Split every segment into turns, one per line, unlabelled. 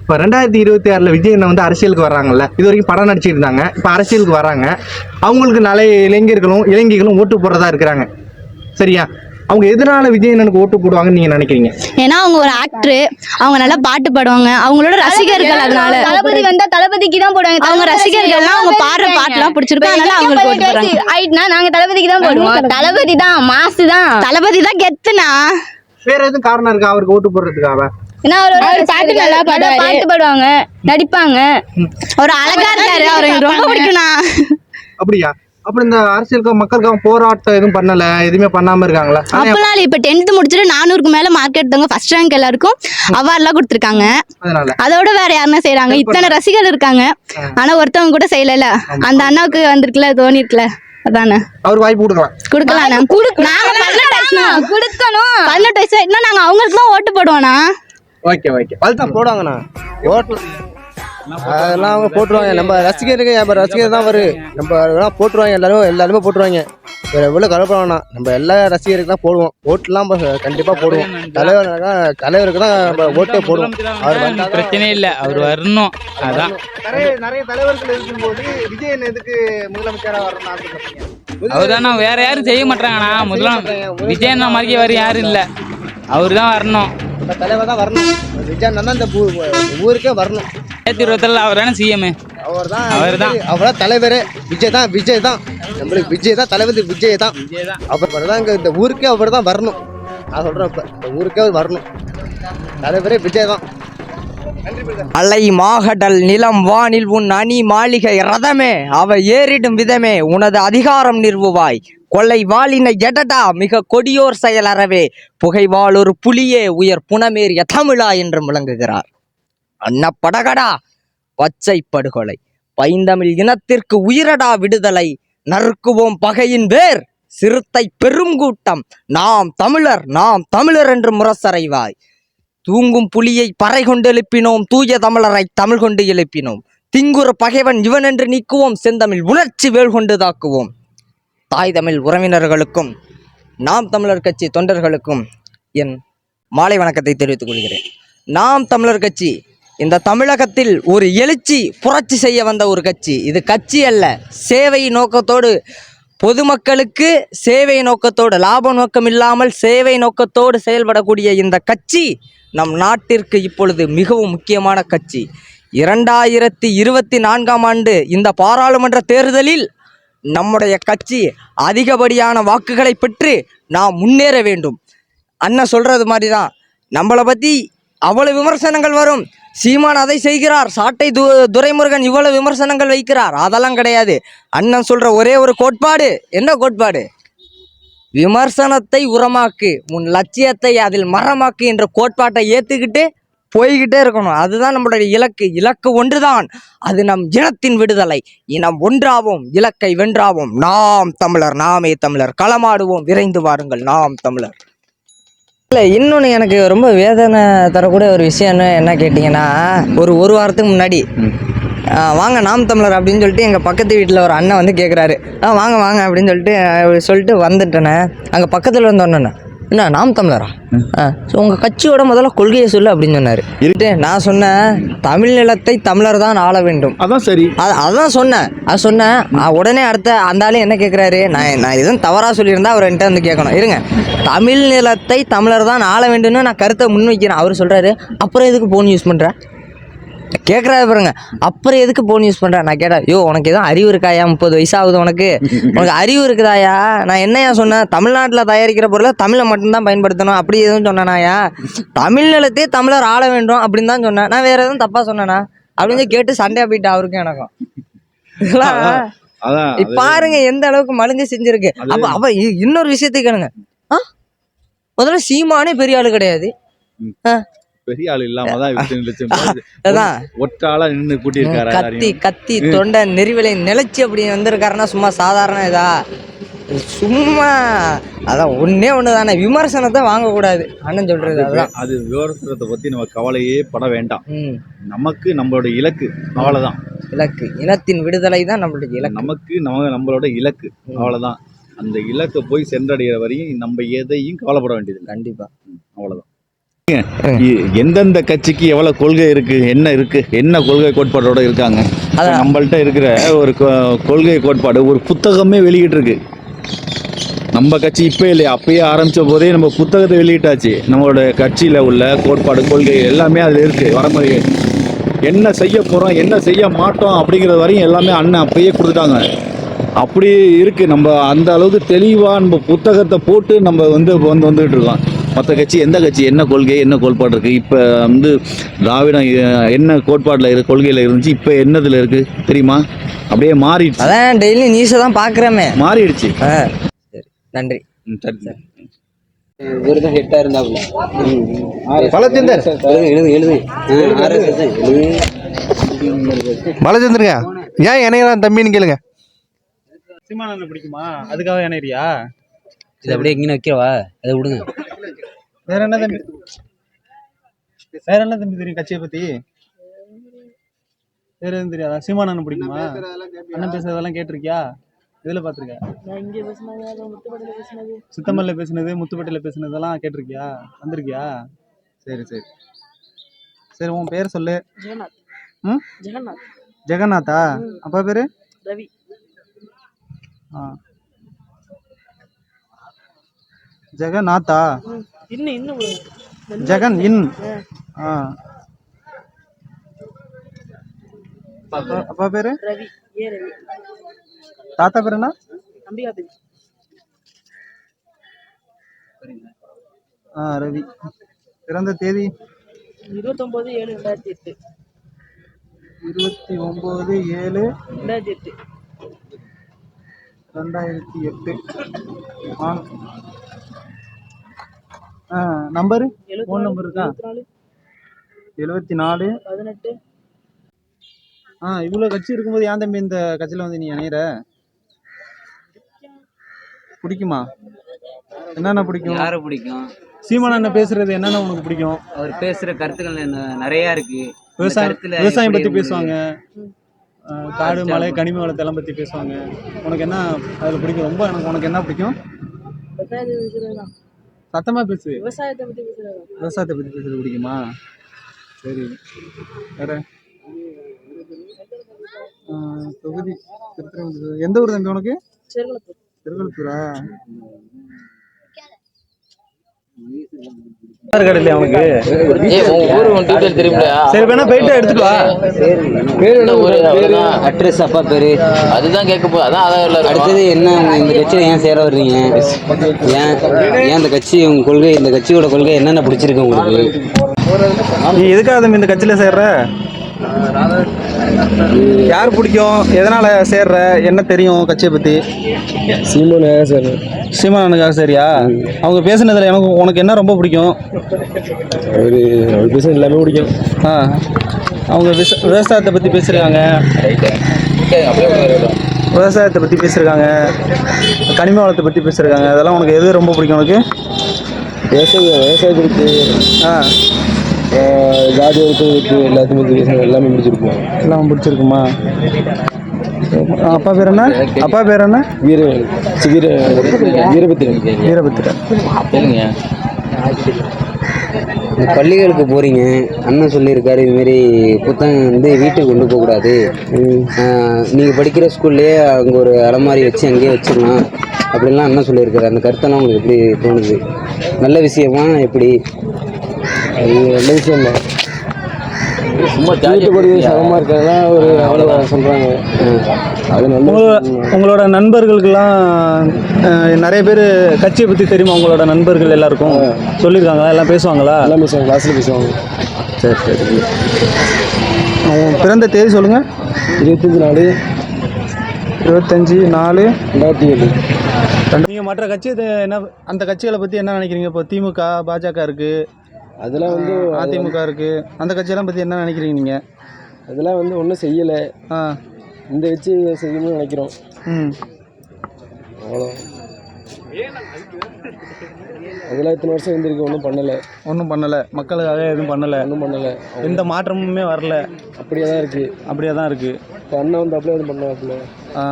இப்போ ரெண்டாயிரத்தி இருபத்தி ஆறில் விஜய் அண்ணன் வந்து அரசியலுக்கு வர்றாங்கல்ல இது வரைக்கும் படம் நடிச்சிட்டு இருந்தாங்க இப்போ அரசியலுக்கு வராங்க. அவங்களுக்கு நிறைய இளைஞர்களும் இளைஞர்களும் ஓட்டு போடுறதா இருக்கிறாங்க. சரியா? அவங்க எதனால விஜய் அண்ணனுக்கு ஓட்டு போடுவாங்கன்னு நீங்க நினைக்கிறீங்க?
ஏன்னா அவங்க ஒரு ஆக்டர் அவங்க நல்லா பாட்டு பாடுவாங்க. அவங்களோட ரசிகர்கள் அதனால.
தளபதி வந்தா தளபதிக்கு தான் போடுவாங்க.
அவங்க
தளபதி
ரசிகர்கள்லாம் அவங்க
ரசிகர்கள்
பாடுற
இருக்காங்க.
பாட்டுலாம் பிடிச்சிருக்கும். அதனால அவங்களுக்கு ஓட்டு போடுறாங்க.
ஆயிட்டுனா நாங்க தளபதிக்கு தான் போடுவோம். தளபதி தான் மாசு தான்.
தளபதி தான் கெத்துனா.
வேற எதுவும் காரணம் இருக்கா அவருக்கு ஓட்டு போடுறதுக்காக?
ஏன்னா
அவர் பாட்டு நல்லா பாடுவாரு.
பாட்டு பாடுவாங்க நடிப்பாங்க.
அவர் அழகா இருக்காரு அவர் ரொம்ப பிடிக்கும்னா
அப்படியா? அப்புறம் இந்த அரசியலுக்கு மக்களுக்காக போராட்டம் எதுவும் பண்ணல எதுவுமே பண்ணாம இருக்காங்களா? ஆனா,
அப்பெல்லாம் இல்ல. இப்ப டென்த் முடிச்சுட்டு நானூறுக்கு மேல மார்க் எடுத்தவங்க ஃபர்ஸ்ட் ரேங்க் எல்லாருக்கும் அவார்ட்லாம் கொடுத்துருக்காங்க.
அதனால.
அதோட வேற யாருன்னா செய்றாங்க இத்தனை ரசிகர்கள் இருக்காங்க. ஆனா ஒருத்தவங்க கூட செய்யல அந்த அண்ணாவுக்கு வந்திருக்குல தோனி இருக்குல்ல அதானே.
அவருக்கு வாய்ப்பு கொடுக்கலாம்.
கொடுக்கலாம் நாங்க பதினெட்டு
கொடுக்கணும்.
பதினெட்டு வயசு இன்னும் நாங்க அவங்களுக்கு தான் ஓட்டு போடுவோம்னா
ஓகே ஓகே அதுதான்
போடுவாங்கண்ணா. ஓட்டு அதெல்லாம் அவங்க போட்டுருவாங்க. நம்ம ரசிகருக்கு நம்ம ரசிகர் தான் வரும் நம்ம அதெல்லாம் போட்டுருவாங்க. எல்லாரும் எல்லாருமே போட்டுருவாங்க. வேற எவ்வளோ கலப்படம்னா நம்ம எல்லா ரசிகருக்கு தான் போடுவோம். ஓட்டுலாம் நம்ம கண்டிப்பா போடுவோம். தலைவர் தலைவருக்கு தான் நம்ம ஓட்டே போடுவோம். அவர்
பிரச்சனையே இல்லை. அவர் வரணும். அதான்.
நிறைய நிறைய தலைவர்கள் இருக்கும்போது விஜய் அண்ணன் எதுக்கு முதலமைச்சரா வரணும்னு ஆசைப்படுறீங்க?
அவர் தானே வேற யாரும் செய்ய மாட்டாங்கண்ணா. முதலாம் விஜய் அண்ணா மாதிரி வர யாரும் இல்லை. அவர் தான் வரணும்.
நம்ம தலைவர் தான் வரணும். விஜய் தான் இந்த ஊருக்கே வரணும்.
ரெண்டாயிரத்தி இருபத்தில் அவர் தானே சிஎம்
அவர் தான்
அவர்தான்.
அவர் தான். தலைவர். விஜய் தான் விஜய் தான். நம்மளுக்கு விஜய் தான் தலைவர் விஜய் தான். அவர் தான் இங்க இந்த ஊருக்கே அவர் தான் வரணும். நான் சொல்றேன் இப்ப இந்த ஊருக்கே அவர் வரணும். தலைவரே விஜய் தான்.
அலை மாகடல் நிலம் வானில் உன் அணி மாளிகை ரதமே. அவ ஏறிடும் விதமே. உனது அதிகாரம் நிறுவுவாய். கொள்ளை வாளினை எடடா மிக கொடியோர் செயல் அறவே. புகைவாள் ஒரு புலியே உயர் புனமேறிய தமிழா என்று முழங்குகிறார். அன்னப்படகடா பச்சை படுகொலை. பைந்தமிழ் இனத்திற்கு உயிரடா விடுதலை. நறுக்குவோம் பகையின் வேர் சிறுத்தை பெருங்கூட்டம் நாம் தமிழர் நாம் தமிழர் என்று முரசறைவாய். தூங்கும் புலியை பறை கொண்டு எழுப்பினோம் தூய தமிழரை தமிழ் கொண்டு எழுப்பினோம். திங்குற பகைவன் இவன் என்று நீக்குவோம் செந்தமிழ் உணர்ச்சி வேல் கொண்டு தாக்குவோம். தாய் தமிழ் உறவினர்களுக்கும் நாம் தமிழர் கட்சி தொண்டர்களுக்கும் என் மாலை வணக்கத்தை தெரிவித்துக் கொள்கிறேன். நாம் தமிழர் கட்சி இந்த தமிழகத்தில் ஒரு எழுச்சி புரட்சி செய்ய வந்த ஒரு கட்சி. இது கட்சி அல்ல சேவை நோக்கத்தோடு பொதுமக்களுக்கு சேவை நோக்கத்தோடு லாப நோக்கம் இல்லாமல் சேவை நோக்கத்தோடு செயல்படக்கூடிய இந்த கட்சி நம் நாட்டிற்கு இப்பொழுது மிகவும் முக்கியமான கட்சி. இரண்டாயிரத்தி இருபத்தி நான்காம் ஆண்டு இந்த பாராளுமன்ற தேர்தலில் நம்முடைய கட்சி அதிகப்படியான வாக்குகளை பெற்று நாம் முன்னேற வேண்டும். அண்ணன் சொல்கிறது மாதிரி தான் நம்மளை பற்றி அவ்வளோ விமர்சனங்கள் வரும். சீமான் அதை செய்கிறார். சாட்டை து துரைமுருகன் இவ்வளவு விமர்சனங்கள் வைக்கிறார். அதெல்லாம் கிடையாது. அண்ணன் சொல்கிற ஒரே ஒரு கோட்பாடு. என்ன கோட்பாடு? விமர்சனத்தை உரமாக்கு உன் லட்சியத்தை அதில் மரமாக்கு என்ற கோட்பாட்டை ஏற்றுக்கிட்டு போய்கிட்டே இருக்கணும். அதுதான் நம்மளுடைய இலக்கு. இலக்கு ஒன்றுதான். அது நம் இனத்தின் விடுதலை. இனம் ஒன்றாவோம் இலக்கை வென்றாவோம் நாம் தமிழர் நாமே தமிழர். களமாடுவோம் விரைந்து வாருங்கள் நாம் தமிழர். இல்லை இன்னொன்று எனக்கு ரொம்ப வேதனை தரக்கூடிய ஒரு விஷயம் என்ன கேட்டிங்கன்னா ஒரு ஒரு வாரத்துக்கு முன்னாடி வாங்க நாம் தமிழர் அப்படின்னு சொல்லிட்டு எங்கள் பக்கத்து வீட்டில் ஒரு அண்ணன் வந்து கேட்குறாரு ஆ வாங்க வாங்க அப்படின்னு சொல்லிட்டு சொல்லிட்டு வந்துட்டேனே. அங்கே பக்கத்தில் வந்து ஒன்று என்ன நாம் தமிழரா? ஸோ உங்கள் கட்சியோட முதல்ல கொள்கையை சொல்லு அப்படின்னு சொன்னார். இருட்டு நான் சொன்னேன் தமிழ் நிலத்தை தமிழர் தான் ஆள வேண்டும்.
அதான் சரி.
அது அதான் சொன்னேன். அது சொன்னேன். ஆ, உடனே அடுத்த அந்த ஆளு என்ன கேட்குறாரு நான் நான் எதுவும் தவறாக சொல்லியிருந்தா அவர் என்கிட்ட வந்து கேட்கணும் இருங்க. தமிழ் நிலத்தை தமிழர் தான் ஆள வேண்டும்னு நான் கருத்தை முன்வைக்கிறேன். அவர் சொல்கிறாரு அப்புறம் எதுக்கு ஃபோன் யூஸ் பண்ணுற கேட்குறாரு பாருங்க. அப்புறம் எதுக்கு ஃபோன் யூஸ் பண்ணுற நான் கேட்டேன் யோ உனக்கு எதுவும் அறிவு இருக்காயா? முப்பது வயசாகுது உனக்கு. உனக்கு அறிவு இருக்குதாயா? நான் என்னையா சொன்னேன் தமிழ்நாட்டில் தயாரிக்கிற பொருளை தமிழை மட்டும்தான் பயன்படுத்தணும். அப்படி எதுவும் சொன்னேனாயா? தமிழ் நிலத்தையே தமிழர் ஆள வேண்டும் அப்படின்னு தான் சொன்னேன். நான் வேற எதுவும் தப்பாக சொன்னேனா? அப்படின்னு கேட்டு சண்டையா போயிட்டு அவருக்கும் எனக்கும். பாருங்க எந்த அளவுக்கு மலிஞ்சு செஞ்சிருக்கு. அப்ப அப்ப இன்னொரு விஷயத்தை கேளுங்க? முதல்ல சீமானே பெரிய ஆளு கிடையாது.
பெரிய ஆள் இல்லாம தான் பேர்
அதான்.
ஒற்றாளா நின்று கூட்டியிருக்காரு
கத்தி. கத்தி தொண்டை நெறிவிலை நிலைச்சு அப்படி வந்திருக்காருன்னா சும்மா சாதாரண இதா? சும்மா அதான் ஒண்ணே ஒன்று தானே விமர்சனத்தை வாங்கக்கூடாது. அண்ணன் சொல்றது அதுதான்.
அது விவசாயத்தை பத்தி நம்ம கவலையே பட வேண்டாம். நமக்கு நம்மளோட இலக்கு அவ்வளவுதான்.
இலக்கு. இனத்தின் விடுதலை தான் நம்மளுடைய இலக்கு.
நமக்கு நம்ம நம்மளோட இலக்கு அவ்வளவுதான். அந்த இலக்கை போய் சென்றடைகிற வரையும் நம்ம எதையும் கவலைப்பட வேண்டியதில்லை.
கண்டிப்பா.
அவ்வளவுதான். எந்தெந்த கட்சிக்கு எவ்வளவு கொள்கை இருக்கு என்ன இருக்கு என்ன கொள்கை கோட்பாடோட இருக்காங்க. நம்மள்ட்ட இருக்கிற ஒரு கொள்கை கோட்பாடு ஒரு புத்தகமே வெளியிட்டு இருக்கு நம்ம கட்சி இப்போ இல்லையா? அப்பயே ஆரம்பிச்ச போதே நம்ம புத்தகத்தை வெளியிட்டாச்சு. நம்மளோட கட்சியில உள்ள கோட்பாடு கொள்கை எல்லாமே அதுல இருக்கு. வரமுறை என்ன செய்ய போறோம் என்ன செய்ய மாட்டோம் அப்படிங்கிறது வரையும் எல்லாமே அண்ணன் அப்பயே கொடுத்துட்டாங்க அப்படி இருக்கு. நம்ம அந்த அளவுக்கு தெளிவா நம்ம புத்தகத்தை போட்டு நம்ம வந்து வந்து வந்துட்டு இருக்கோம். மற்ற கட்சி எந்த கட்சி என்ன கொள்கை என்ன கோட்பாடு இருக்கு? இப்ப வந்து திராவிடம் என்ன கோட்பாடுல இருக்கு கொள்கையில இருந்துச்சு இப்ப என்னதுல இருக்கு? தெரியுமா? அப்படியே மாறிடுச்சு.
அதான் டெய்லி நியூஸை தான் பார்க்குறமே
மாறிடுச்சு.
நன்றி.
ம், சரி. சரி.
இவருதான் ஹெட்டா இருந்தாப்புல.
பலச்சந்தர்.
எழுது எழுது
பலச்சந்தருங்க ஏன் இணையலாம் தம்பின்னு கேளுங்க.
சீமானந்த பிடிக்குமா? அதுக்காக இணையறியா?
இது அப்படியே எங்கேயும் வைக்கவா அதை விடுங்க.
வேற என்ன தம்பி? வேற என்ன தம்பி தெரியும் கட்சியை பத்தி? வேற எதுவும் தெரியாதா? சீமானந்தன் பிடிக்குமா? அண்ணன் பேசுறதெல்லாம் கேட்டிருக்கியா? இதுல பாத்திருக்க சித்தமல்ல பேசுனது முத்துப்பட்டில பேசுனதெல்லாம் கேட்டிருக்கியா? வந்திருக்கியா? சரி சரி. சரி உன் பேர் சொல்லு. ம்?
ஜெகநாத்.
ஜெகநாத்தா? அப்பா பேரு?
ரவி.
ஆ. ஜெகநாத்தா?
இன்னும் இன்னும்
ஜெகன் இன். ஆ. அப்பா பேரு?
ரவி ஏ ரவி.
தாத்தா பேர் என்ன?
அம்பிகா பேர்.
ஆ ரவி. பிறந்த தேதி?
இருபத்தொம்போது ஏழு ரெண்டாயிரத்தி எட்டு.
இருபத்தி ஒம்பது ஏழு
ரெண்டாயிரத்தி எட்டு.
ரெண்டாயிரத்தி எட்டு. ஆ நம்பரு? ஃபோன் நம்பர் இருக்கா
எழுபத்தி நாலு. பதினெட்டு.
ஆ இவ்வளோ கட்சி இருக்கும்போது ஏன் தம்பி இந்த கட்சியில் வந்து நீ இணையிற? பிடிக்குமா? என்னென்ன பிடிக்கும்?
யாரை பிடிக்கும்?
சீமான் அண்ணன் பேசுறது என்னென்ன உனக்கு பிடிக்கும்?
அவர் பேசுற கருத்துக்கள் என்ன? நிறைய இருக்கு.
விவசாயம் விவசாயம் பற்றி பேசுவாங்க. காடு மலை கனிம வளத்தெல்லாம் பற்றி பேசுவாங்க. உனக்கு என்ன அதில் பிடிக்கும்? ரொம்ப எனக்கு உனக்கு என்ன பிடிக்கும்? சத்தமாக பேசு.
விவசாயத்தை பற்றி பேசுறது தான்
விவசாயத்தை பற்றி பேசுறது பிடிக்குமா? சரி. வேற? தொகுதி திருத்தணி எந்த ஊர் தம்பி உனக்கு? திருவள்ளூரா கடையில் அவனுக்கு. சரி வேணா போயிட்டு எடுத்துட்டு வா.
அட்ரஸ் அப்பா பேரு.
அதுதான் கேட்க போ அதான் அதான்
அடுத்தது என்ன உங்க இந்த கட்சியில ஏன் சேர வர்றீங்க? ஏன் ஏன் இந்த கட்சி உங்க கொள்கை இந்த கட்சியோட கொள்கை என்னென்ன பிடிச்சிருக்கு உங்களுக்கு?
நீ எதுக்காக இந்த கட்சியில் சேர்ற? யார் பிடிக்கும்? எதனால சேர்ற? என்ன தெரியும் கட்சியை பத்தி?
சீமோனே சார்?
சீமானுக்காக சரியா? அவங்க பேசுனதுல எனக்கு உனக்கு என்ன ரொம்ப பிடிக்கும்?
அவர் அவர் பேசுறது எல்லாமே பிடிக்கும்.
ஆ. அவங்க விச விவசாயத்தை பற்றி பேசுகிறாங்க விவசாயத்தை பற்றி பேசியிருக்காங்க கனிம வளத்தை பற்றி பேசியிருக்காங்க அதெல்லாம் உனக்கு எது ரொம்ப பிடிக்கும் உனக்கு?
விவசாயம் விவசாயத்தை பற்றி
ஆ.
ஜாதி ஒருத்தருக்கு எல்லாத்தையும் எல்லாமே பிடிச்சிருக்கும்
எல்லாம் பிடிச்சிருக்குமா அப்பா பேர் என்ன? அப்பா பேர் என்ன?
வீர வீர வீரபத்திரன்
வீரபத்திரன்
பள்ளிகளுக்கு போறீங்க. அண்ணன் சொல்லியிருக்காரு இது மாதிரி புத்தகம் வந்து வீட்டுக்கு கொண்டு போகக்கூடாது ஆஹ் நீங்க படிக்கிற ஸ்கூல்லேயே அங்கே ஒரு அலமாரி வச்சு அங்கேயே வச்சிடலாம். அப்படிலாம் அண்ணன் சொல்லியிருக்காரு. அந்த கருத்தெல்லாம் உங்களுக்கு எப்படி தோணுது? நல்ல விஷயமா எப்படி?
அது நல்ல விஷயம் தான் வீட்டு படிக்க சமமாக இருக்கிறதெல்லாம் ஒரு அவ்வளோ சொல்கிறாங்க அது
உங்களோட நண்பர்களுக்கெல்லாம் நிறைய பேர் கட்சியை பற்றி தெரியுமா? உங்களோட நண்பர்கள் எல்லாருக்கும். சொல்லியிருக்காங்களா? எல்லாம் பேசுவாங்களா?
எல்லாம் பேசுவாங்க. கிளாஸில் பேசுவாங்க.
சரி சரி பிறந்த தேதி சொல்லுங்கள்
இருபத்தஞ்சி நாலு.
இருபத்தஞ்சி நாலு.
ரெண்டாயிரத்தி ஏழு.
நீங்கள் மற்ற கட்சி இது என்ன அந்த கட்சிகளை பற்றி என்ன நினைக்கிறீங்க? இப்போ திமுக பாஜக இருக்கு.
அதெல்லாம் வந்து
அதிமுக இருக்கு. அந்த கட்சியெல்லாம் பற்றி என்ன நினைக்கிறீங்க நீங்கள்
அதெல்லாம் வந்து ஒன்றும் செய்யலை.
ஆ.
இந்த வச்சு செய்யணும்னு நினைக்கிறோம்.
ம்.
அவ்வளோ அதெல்லாம் இத்தனை வருஷம் இருந்திருக்கு ஒன்றும் பண்ணலை.
ஒன்றும் பண்ணலை. மக்களுக்காக எதுவும் பண்ணலை.
ஒன்றும் பண்ணலை.
எந்த மாற்றமுமே வரல.
அப்படியே தான் இருக்குது
அப்படியே தான் இருக்குது
இப்போ அண்ணன் வந்து அப்படியே எதுவும் பண்ணாப்புல
ஆ.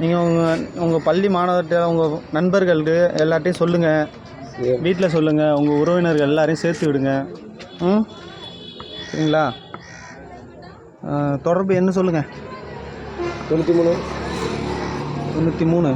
நீங்கள் உங்கள் உங்கள் பள்ளி மாணவர்கிட்ட உங்கள் நண்பர்களுக்கு எல்லார்ட்டையும் சொல்லுங்கள் வீட்டில் சொல்லுங்கள் உங்கள் உறவினர்கள் எல்லாரையும் சேர்த்து விடுங்க. ம்? சரிங்களா? தொடர்பு என்ன சொல்லுங்கள்
தொண்ணூற்றி மூணு.
தொண்ணூற்றி மூணு.